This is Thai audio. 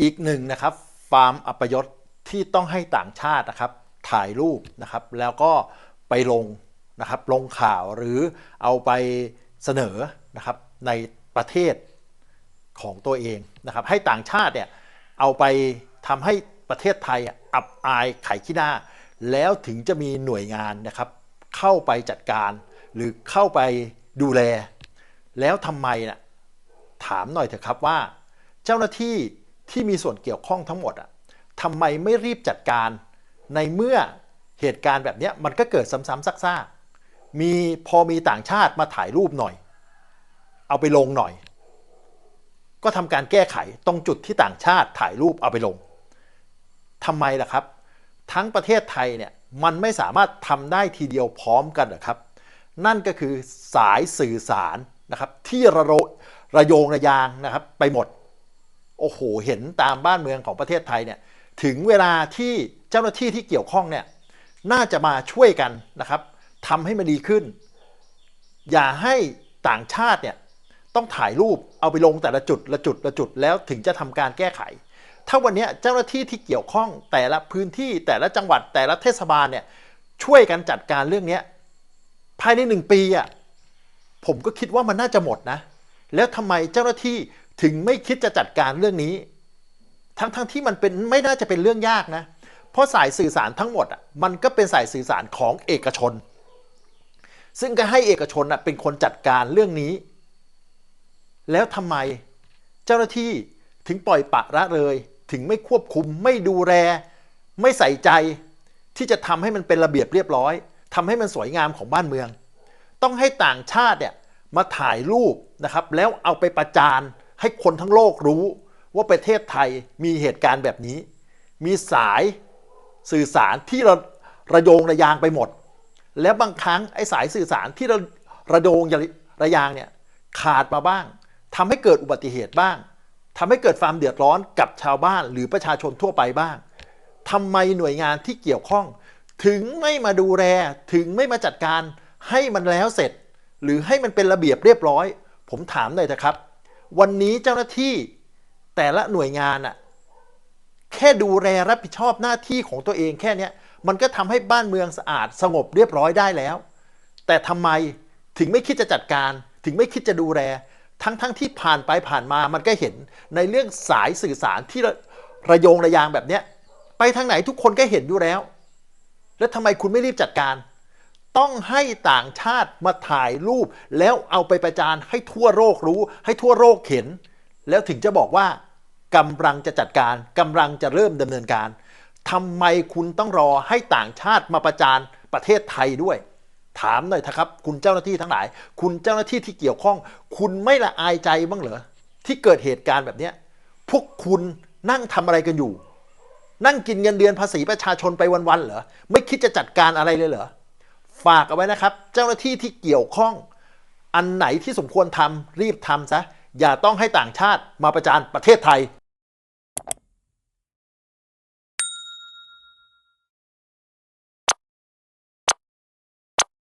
อีกหนึ่งนะครับฟาร์มอัปยศที่ต้องให้ต่างชาตินะครับ ถ่ายรูปนะครับ แล้วก็ไปลงนะครับลงข่าวหรือเอาไปเสนอนะครับในประเทศของตัวเองนะครับ ให้ต่างชาติเนี่ยเอาไปทำให้ประเทศไทยอับอายไขขี้หน้า แล้วถึงจะมีหน่วยงานนะครับ เข้าไปจัดการ หรือเข้าไปดูแล แล้วทำไมน่ะถามหน่อยเถอะครับว่า เจ้าหน้าที่ ที่มีส่วนเกี่ยวข้องทั้งหมดอะทำไมไม่รีบจัดการ ในเมื่อเหตุการณ์แบบนี้มันก็เกิดซ้ำๆซากๆมีพอมีต่างชาติมาถ่ายรูปหน่อย เอาไปลงหน่อย ก็ทำการแก้ไขตรงจุดที่ต่างชาติถ่ายรูปเอาไปลงทำไมล่ะครับ ทั้งประเทศไทยเนี่ยมันไม่สามารถทำได้ทีเดียวพร้อมกันหรอครับ นั่นก็คือสายสื่อสารนะครับที่ระโระโยงระยางนะครับไปหมด โอ้โหเห็นตามบ้านเมืองของประเทศไทยเนี่ยถึงเวลาที่เจ้าหน้าที่ที่เกี่ยวข้องเนี่ยน่าจะมาช่วยกันนะครับทำให้มันดีขึ้น อย่าให้ต่างชาติเนี่ยต้องถ่ายรูปเอาไปลงแต่ละจุดละจุดละจุดแล้วถึงจะทำการแก้ไข ถ้าวันนี้เจ้าหน้าที่ที่เกี่ยวข้องแต่ละพื้นที่แต่ละจังหวัดแต่ละเทศบาลเนี่ยช่วยกันจัดการเรื่องนี้ภายในหนึ่งปีอะผมก็คิดว่ามันน่าจะหมดนะ แล้วทำไมเจ้าหน้าที่ ถึงไม่คิดจะจัดการเรื่องนี้ ทั้งทั้งที่มันเป็นไม่น่าจะเป็นเรื่องยากนะ เพราะสายสื่อสารทั้งหมดอะมันก็เป็นสายสื่อสารของเอกชน ซึ่งก็ให้เอกชนอะเป็นคนจัดการเรื่องนี้ แล้วทำไมเจ้าหน้าที่ถึงปล่อยปะละเลย ถึงไม่ควบคุมไม่ดูแล ไม่ใส่ใจ ที่จะทำให้มันเป็นระเบียบเรียบร้อยทำให้มันสวยงามของบ้านเมือง ต้องให้ต่างชาติเนี่ยมาถ่ายรูปนะครับ แล้วเอาไปประจาน ให้คนทั้งโลกรู้ว่าประเทศไทยมีเหตุการณ์แบบนี้ มีสายสื่อสารที่ระระโยงระยางไปหมด แล้วบางครั้งไอ้สายสื่อสารที่ระระโยงระยางเนี่ยขาดมาบ้างทำให้เกิดอุบัติเหตุบ้างทำให้เกิดความเดือดร้อนกับชาวบ้านหรือประชาชนทั่วไปบ้างทำไมหน่วยงานที่เกี่ยวข้อง ถึงไม่มาดูแลถึงไม่มาจัดการให้มันแล้วเสร็จ หรือให้มันเป็นระเบียบเรียบร้อย ผมถามหน่อยนะครับ วันนี้เจ้าหน้าที่แต่ละหน่วยงานอะแค่ดูแลรับผิดชอบหน้าที่ของตัวเองแค่นี้มันก็ทำให้บ้านเมืองสะอาดสงบเรียบร้อยได้แล้ว แต่ทำไมถึงไม่คิดจะจัดการ ถึงไม่คิดจะดูแล ทั้งๆทที่ผ่านไปผ่านมามันก็เห็นในเรื่องสายสื่อสารที่ระระยงระยางแบบเนี้ยไปทางไหนทุกคนก็เห็นอยู่แล้ว แล้วทำไมคุณไม่รีบจัดการ ต้องให้ต่างชาติมาถ่ายรูป แล้วเอาไปประจานให้ทั่วโลกรู้ ให้ทั่วโลกเห็น แล้วถึงจะบอกว่ากำลังจะจัดการกำลังจะเริ่มดำเนินการทำไมคุณต้องรอให้ต่างชาติมาประจานประเทศไทยด้วย ถามหน่อยเถอะครับ คุณเจ้าหน้าที่ทั้งหลาย คุณเจ้าหน้าที่ที่เกี่ยวข้อง คุณไม่ละอายใจบ้างเหรอที่เกิดเหตุการณ์แบบนี้พวกคุณนั่งทำอะไรกันอยู่ นั่งกินเงินเดือนภาษีประชาชนไปวันๆเหรอไม่คิดจะจัดการอะไรเลยเหรอ ฝากเอาไว้นะครับ เจ้าหน้าที่ที่เกี่ยวข้อง อันไหนที่สมควรทำรีบทำซะอย่าต้องให้ต่างชาติมาประจานประเทศไทย